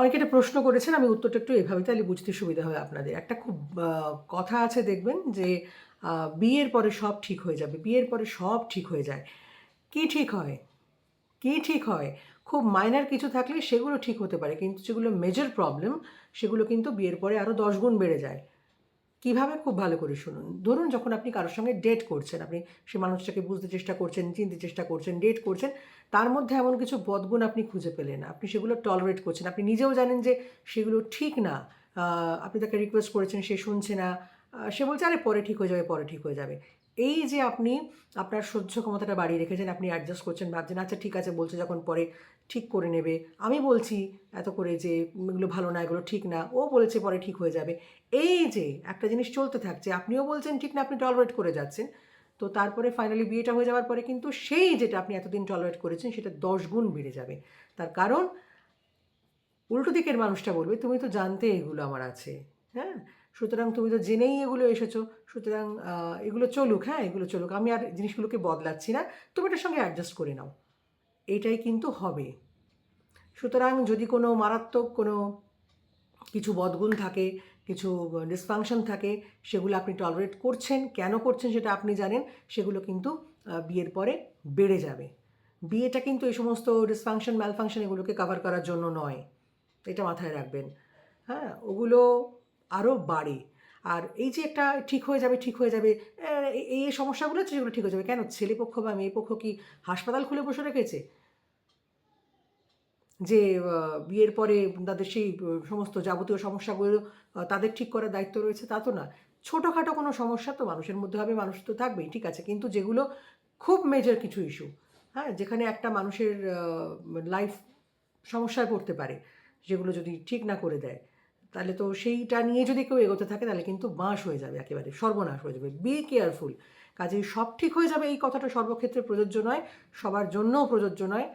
অনেকে এটা প্রশ্ন করেছেন, আমি উত্তরটা একটু এভাবে তাহলে বুঝতে সুবিধা হয় আপনাদের। একটা খুব কথা আছে দেখবেন যে বিয়ের পরে সব ঠিক হয়ে যাবে, বিয়ের পরে সব ঠিক হয়ে যায়। কি ঠিক হয়? কি ঠিক হয়? খুব মাইনার কিছু থাকলে সেগুলো ঠিক হতে পারে, কিন্তু যেগুলো মেজর প্রবলেম সেগুলো কিন্তু বিয়ের পরে আরও দশ গুণ বেড়ে যায়। কীভাবে খুব ভালো করে শুনুন? ধরুন যখন আপনি কারোর সঙ্গে ডেট করছেন, আপনি সে মানুষটাকে বুঝতে চেষ্টা করছেন, চিনতে চেষ্টা করছেন ডেট করছেন, তার মধ্যে এমন কিছু বদগুণ আপনি খুঁজে পেলেন। আপনি সেগুলো টলারেট করছেন। আপনি নিজেও জানেন যে সেগুলো ঠিক না। আপনি তাকে রিকোয়েস্ট করেছেন, সে শুনছে না। সে বলছে, আরে, পরে ঠিক হয়ে যাবে, পরে ঠিক হয়ে যাবে। এই যে আপনি আপনার সহ্য ক্ষমতাটা বাড়িয়ে রেখেছেন, আপনি অ্যাডজাস্ট করছেন, ভাবছেন আচ্ছা ঠিক আছে, বলছে যখন পরে ঠিক করে নেবে। আমি বলছি, এত করে যে এগুলো ভালো না, এগুলো ঠিক না। ও বলেছে, পরে ঠিক হয়ে যাবে। এই যে একটা জিনিস চলতে থাকছে, আপনিও বলছেন, ঠিক না, আপনি টলারেট করে যাচ্ছেন। তো তারপরে ফাইনালি বিয়েটা হয়ে যাওয়ার পরে কিন্তু সেই যেটা আপনি এতদিন টলারেট করেছেন, সেটা দশ গুণ বেড়ে যাবে। তার কারণ উল্টো দিকের মানুষটা বলবে, তুমি তো জানতে এগুলো আমার আছে। হ্যাঁ? সুতরাং তুমি তো জেনেই এগুলো এসেছ। সুতরাং এগুলো চলুক হ্যাঁ এগুলো চলুক। আমি আর জিনিসগুলোকে বদলাচ্ছি না। তুমি এটার সঙ্গে অ্যাডজাস্ট করে নাও। এটাই কিন্তু হবে। সুতরাং যদি কোনো মারাত্মক কোনো কিছু বদগুণ থাকে, কিছু ডিসফাংশন থাকে, সেগুলো আপনি টলারেট করছেন, কেন করছেন সেটা আপনি জানেন, সেগুলো কিন্তু বিয়ের পরে বেড়ে যাবে। বিয়েটা কিন্তু এই সমস্ত ডিসফাংশন ম্যালফাংশন এগুলোকে কভার করার জন্য নয়। এটা মাথায় রাখবেন। হ্যাঁ ওগুলো আরও বাড়ে। আর এই যে একটা ঠিক হয়ে যাবে, ঠিক হয়ে যাবে এই সমস্যাগুলো আছে যেগুলো ঠিক হয়ে যাবে। কেন? ছেলে পক্ষ বা মেয়ে পক্ষ কি হাসপাতাল খুলে বসে রেখেছে? যে বিয়ের পরে তাদের সেই সমস্ত যাবতীয় সমস্যাগুলো তাদের ঠিক করার দায়িত্ব রয়েছে, তা তো না। ছোটোখাটো কোনো সমস্যা তো মানুষের মধ্যে হবে, মানুষ তো থাকবেই, ঠিক আছে। কিন্তু যেগুলো খুব মেজর কিছু ইস্যু হ্যাঁ যেখানে একটা মানুষের লাইফ সমস্যায় পড়তে পারে, যেগুলো যদি ঠিক না করে দেয়। তাহলে তো সেইটা নিয়ে যদি কেউ এগোতে থাকে, তাহলে কিন্তু বাঁশ হয়ে যাবে একেবারে, সর্বনাশ হয়ে যাবে। বি কেয়ারফুল কাজেই সব ঠিক হয়ে যাবে, এই কথাটা সর্বক্ষেত্রে প্রযোজ্য নয়, সবার জন্যও প্রযোজ্য নয়।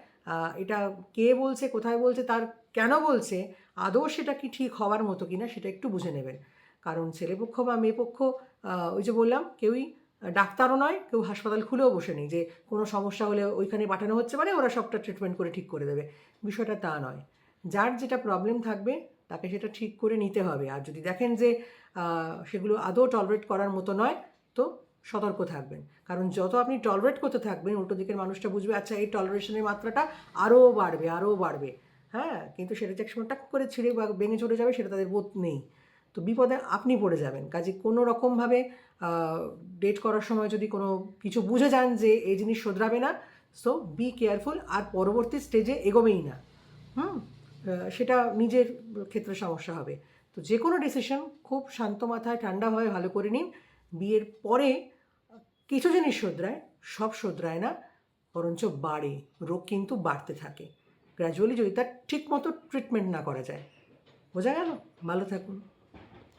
এটা কে বলছে, কোথায় বলছে, তার কেন বলছে, আদৌ সেটা কি ঠিক হওয়ার মতো কিনা সেটা একটু বুঝে নেবেন। কারণ ছেলেপক্ষ বা মেয়েপক্ষ ওই যে বললাম, কেউই ডাক্তারও নয়, কেউ হাসপাতাল খুলেও বসে নেই, যে কোনো সমস্যা হলে ওইখানে পাঠানো হচ্ছে মানে ওরা সবটা ট্রিটমেন্ট করে ঠিক করে দেবে। বিষয়টা তা নয়। যার যেটা প্রবলেম থাকবে তাকে সেটা ঠিক করে নিতে হবে। আর যদি দেখেন যে সেগুলো আদৌ টলারেট করার মতো নয়, তো সতর্ক থাকবেন। কারণ যত আপনি টলারেট করতে থাকবেন, উল্টো দিকের মানুষটা বুঝবে আচ্ছা এই টলারেশনের মাত্রাটা আরও বাড়বে আরও বাড়বে। হ্যাঁ কিন্তু সেটা যে সময় টাক করে ছিঁড়ে বা ভেঙে চলে যাবে, সেটা তাদের বোধ নেই। তো বিপদে আপনি পড়ে যাবেন। কাজে কোনো রকমভাবে ডেট করার সময় যদি কোনো কিছু বুঝে যান যে, এই জিনিস শোধরাবে না সো বি কেয়ারফুল আর পরবর্তী স্টেজে এগোবেই না। হুম? সেটা নিজের ক্ষেত্রে সমস্যা হবে। তো যে কোনো ডিসিশন খুব শান্ত মাথায় ঠান্ডাভাবে ভালো করে নিন। বিয়ের পরে কিছু জিনিস শোধরায়, সব শোধরায় না, বরঞ্চ বাড়ে, রোগ কিন্তু বাড়তে থাকে। গ্র্যাজুয়ালি যদি তার ঠিক মতো ট্রিটমেন্ট না করা যায়, বোঝা গেল? ভালো থাকুন।